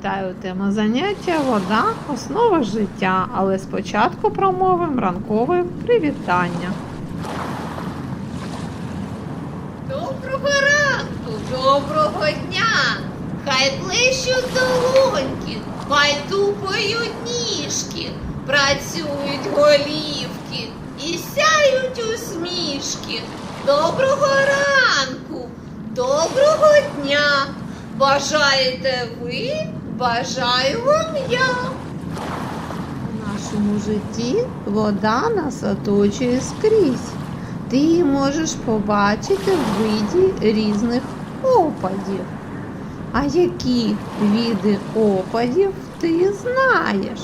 Вітаю тема заняття Вода основа життя. Але спочатку промовимо ранкове привітання. Доброго ранку, доброго дня! Хай плещуть долоньки, хай тупають ніжки, працюють голівки і сяють усмішки. Доброго ранку, доброго дня! Бажаєте ви, бажаю вам я. У нашому житті вода нас оточує скрізь. Ти її можеш побачити в виді різних опадів. А які види опадів ти знаєш?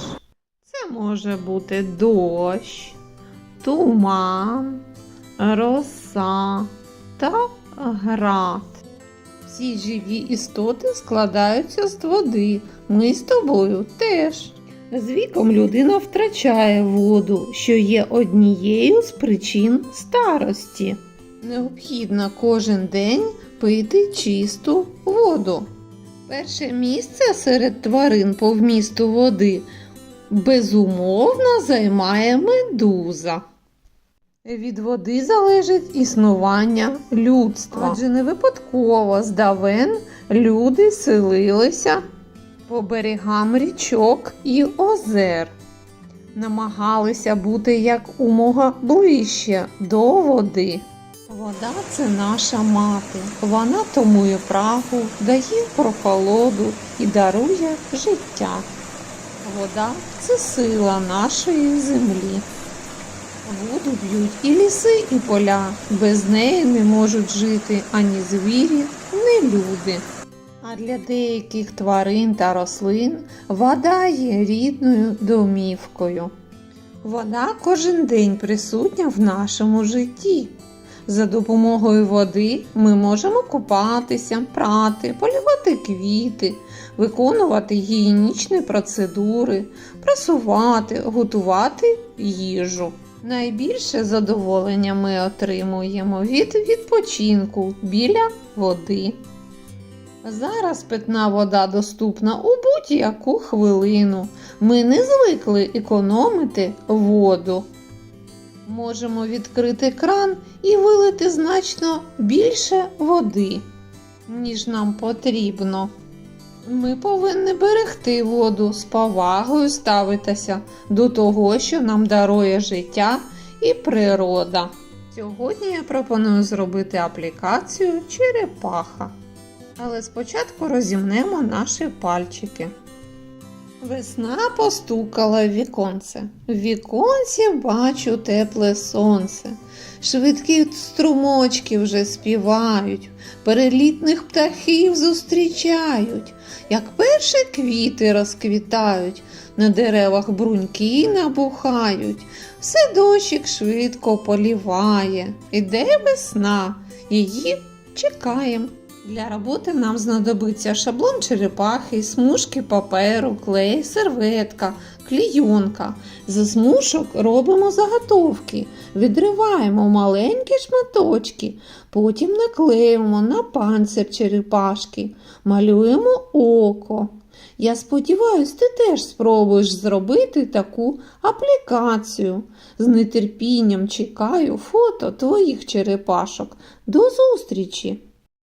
Це може бути дощ, туман, роса та град. Всі живі істоти складаються з води. Ми з тобою теж. З віком людина втрачає воду, що є однією з причин старості. Необхідно кожен день пити чисту воду. Перше місце серед тварин по вмісту води безумовно займає медуза. Від води залежить існування людства. Адже не випадково з давен люди селилися по берегам річок і озер, намагалися бути як умога ближче до води. Вода це наша мати. Вона томує прагу, дає прохолоду і дарує життя. Вода це сила нашої землі. Воду б'ють і ліси, і поля. Без неї не можуть жити ані звірі, ні люди. А для деяких тварин та рослин вода є рідною домівкою. Вода кожен день присутня в нашому житті. За допомогою води ми можемо купатися, прати, полювати квіти, виконувати гігієнічні процедури, прасувати, готувати їжу. Найбільше задоволення ми отримуємо від відпочинку біля води. Зараз питна вода доступна у будь-яку хвилину. Ми не звикли економити воду. Можемо відкрити кран і вилити значно більше води, ніж нам потрібно. Ми повинні берегти воду з повагою ставитися до того, що нам дарує життя і природа. Сьогодні я пропоную зробити аплікацію черепаха. Але спочатку розімнемо наші пальчики. Весна постукала в віконце. В віконці бачу тепле сонце. Швидкі струмочки вже співають, перелітних птахів зустрічають, як перші квіти розквітають, на деревах бруньки набухають, все дощик швидко поліває. Іде весна, її чекаємо. Для роботи нам знадобиться шаблон черепахи, смужки паперу, клей, серветка, клійонка. З смужок робимо заготовки, відриваємо маленькі шматочки, потім наклеїмо на панцир черепашки, малюємо око. Я сподіваюсь, ти теж спробуєш зробити таку аплікацію. З нетерпінням чекаю фото твоїх черепашок. До зустрічі!